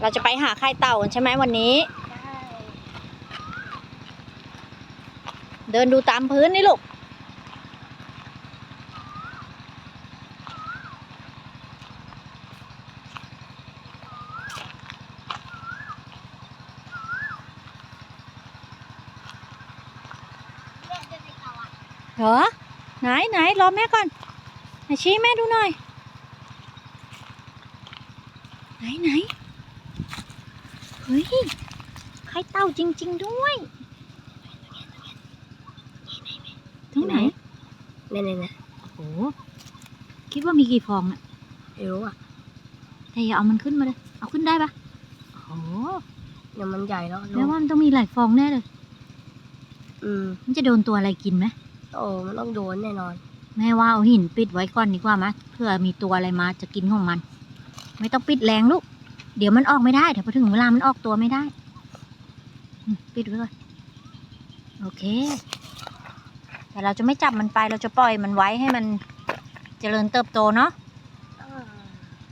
เราจะไปหาไข่เต่ากันใช่ไหมวันนี้ได้เดินดูตามพื้นนี่ลูกแม่จะไปต่ออะเหรอ ไหนไหนรอแม่ก่อนไหนชี้แม่ดูหน่อย ไหนไหนเฮ้ยไข่เต่าจริง ๆ ด้วยตรงไหนเนี่ยเนี่ยเนี่ยโอ้โหคิดว่ามีกี่ฟองอะไม่รู้อะแต่อย่าเอามันขึ้นมาเลย เอาขึ้นได้ปะโอ้โหเดี๋ยวมันใหญ่แล้วแม่ว่ามันต้องมีหลายฟองแน่เลย อืม มันจะโดนตัวอะไรกินไหมโอ้มันต้องโดนแน่นอน แม่ว่าเอาหินปิดไว้ก่อนดีกว่ามะเพื่อมีตัวอะไรมาจะกินของมัน ไม่ต้องปิดแรงลูก เดี๋ยวมันออกไม่ได้ เดี๋ยวพอถึงเวลามันออกตัวไม่ได้ ปิดไว้ก่อน โอเค แต่เราจะไม่จับมันไป เราจะปล่อยมันไว้ให้มันเจริญเติบโตเนาะ